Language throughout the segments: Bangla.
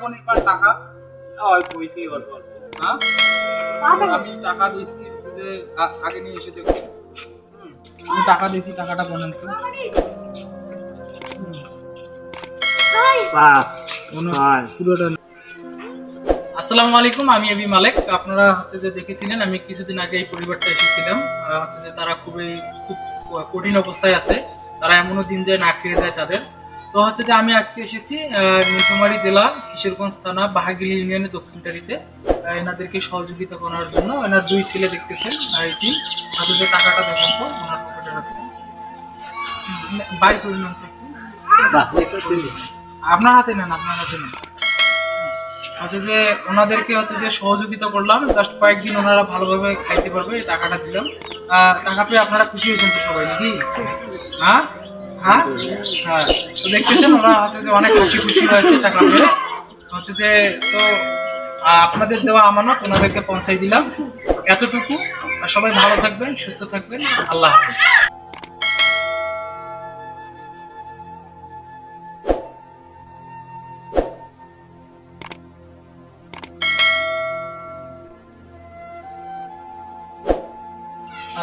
টাকা কইছি অল্প অল্প হ্যাঁ? আমি টাকা দিয়েছি হচ্ছে যে আগে নিয়ে এসে দেখো। আমি টাকা দিয়েছি টাকাটা বলেন তো। পুরোটা আসসালামু আলাইকুম আমি এবি মালিক। আপনারা হচ্ছে যে দেখেছিলেন আমি কিছুদিন আগে এই পরিবারটা এসেছিলাম। আহ, হচ্ছে যে তারা খুবই খুব কঠিন অবস্থায় আছে। তারা এমনও দিন যায় না খেয়ে যায় তাদের। তো হচ্ছে যে আমি আজকে এসেছি নীলফামারী জেলা কিশোরগঞ্জ থানা বাহাগিলি ইউনিয়নের দক্ষিণটারিতে। এনাদেরকে সহযোগিতা করার জন্য এনার দুই ছেলে দেখতেছেন আর এটি যে টাকাটা দেখেন তো ওনার পকেটে রাখছেন বাইর করে নেন আপনার হাতে নেন আপনার হাতে নেন। হচ্ছে যে ওনাদেরকে হচ্ছে যে সহযোগিতা করলাম জাস্ট কয়েকদিন ওনারা ভালোভাবে খাইতে পারবে এই টাকাটা দিলাম। টাকা পেয়ে আপনারা খুশি হয়েছেন তো সবাই নাকি? হ্যাঁ? হ্যাঁ? হ্যাঁ। দেখতেছেন ওরা হচ্ছে যে অনেক খুশি খুশি হয়েছে টাকা পেয়ে হচ্ছে যে তো আপনাদের দেওয়া আমানত ওনাদেরকে পৌঁছাই দিলাম। এতটুকু। আর সবাই ভালো থাকবেন সুস্থ থাকবেন। আল্লাহ হাফেজ।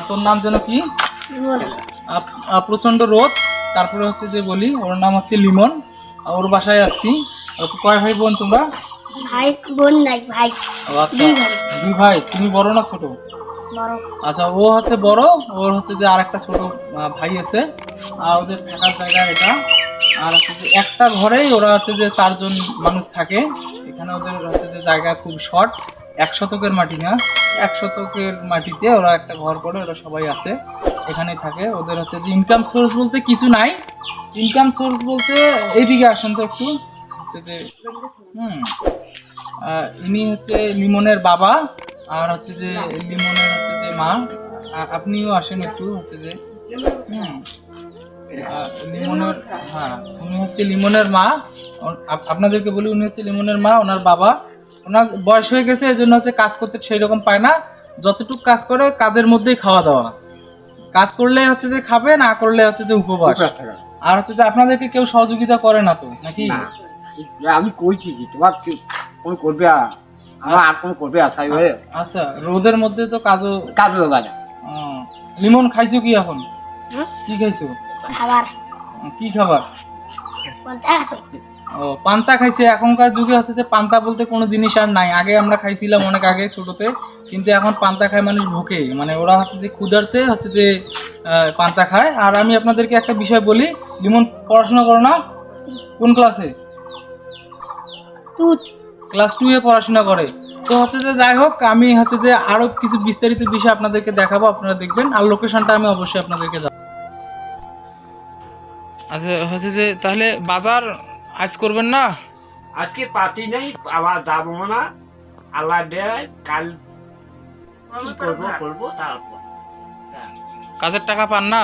তোর নাম যেন কি? প্রচণ্ড রোদ। তারপরে হচ্ছে যে বলি ওর নাম হচ্ছে লিমন। ওর বাসায় আর কয় ভাই বোন তোমরা? ভাই বোন নাই ভাই। আচ্ছা দুই ভাই। তুমি বড় না ছোট? আচ্ছা ও হচ্ছে বড় ওর হচ্ছে যে আর একটা ছোট ভাই আছে। আর ওদের থাকার জায়গা এটা। আর হচ্ছে যে একটা ঘরেই ওরা হচ্ছে যে চারজন মানুষ থাকে। এখানে ওদের হচ্ছে যে জায়গা খুব শর্ট। এক শতকের মাটি না, এক শতকের মাটিতে ওরা একটা ঘর করে, ওরা সবাই আছে এখানেই থাকে। ওদের হচ্ছে যে ইনকাম সোর্স বলতে কিছু নাই। ইনকাম সোর্স বলতে এইদিকে আসেন তো একটু, হচ্ছে যে, হুম ইনি হচ্ছে লিমনের বাবা, আর হচ্ছে যে লিমনের হচ্ছে যে মা আপনিও আসেন একটু, হচ্ছে যে, হুম লিমনের হ্যাঁ উনি হচ্ছে লিমনের মা আপনাদেরকে বলি, উনি হচ্ছে লিমনের মা, ওনার বাবা। ওনার বয়স হয়ে গেছে এই জন্য হচ্ছে কাজ করতে সেই রকম পায় না। যতটুকু কাজ করে কাজের মধ্যেই খাওয়া দাওয়া। কাজ করলে হচ্ছে যে খাবে না করলে হচ্ছে যে উপবাস। আর হচ্ছে যে আপনাদেরকে কেউ সহযোগিতা করে না তো নাকি? আমি কইছি কি তোমার কি কোন করবে আর আমার আর কোন করবে আর সাই হয়ে? আচ্ছা রোদের মধ্যে তো কাজও কাজ বাজা ও, লিমন খাইছো কি এখন? কি খাইছো? খাবার। কি খাবার? ও পান্তা খাইছে। এখনকার যুগে হচ্ছে যে পান্তা বলতে কোনো জিনিস আর নাই। আগে আমরা খাইছিলাম অনেক আগে ছোটতে কিন্তু এখন পান্তা খায় মানুষ ভোকে। মানে ওরা হচ্ছে যে ক্ষুধার্তে হচ্ছে যে পান্তা খায়। আর আমি আপনাদেরকে একটা বিষয় বলি। লিমন পড়াশোনা করো না? কোন ক্লাসে ক্লাস টু। এ পড়াশোনা করে। তো হচ্ছে যে যাই হোক আমি হচ্ছে যে আরও কিছু বিস্তারিত বিষয় আপনাদেরকে দেখাবো। আপনারা দেখবেন। আর লোকেশনটা আমি অবশ্যই আপনাদেরকে যাব আচ্ছা হচ্ছে যে তাহলে বাজার আজ করবেন না? আজকে পাতি নেই আবার যাব না। আল্লাহ দেয় কাল কি করব করব তারপর। কাজের টাকা পান না?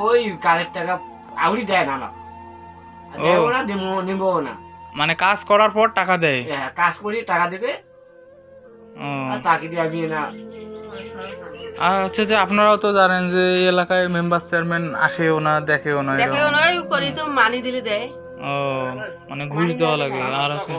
ওই কাজের টাকা আউরি দেয় না না। দেবো না দেবো নেব না। মানে কাজ করার পর টাকা দেয়? হ্যাঁ, কাজ করি টাকা দেবে। তাকে দিয়ে আমি না আর হচ্ছে যে আপনারাও তো জানেন যে এই এলাকায় মেম্বার চেয়ারম্যান আসেও না দেখেও না। দেখেও নয় করি তো মানি দিলে দেয় ও মানে ঘুষ দেওয়া লাগে আর হচ্ছে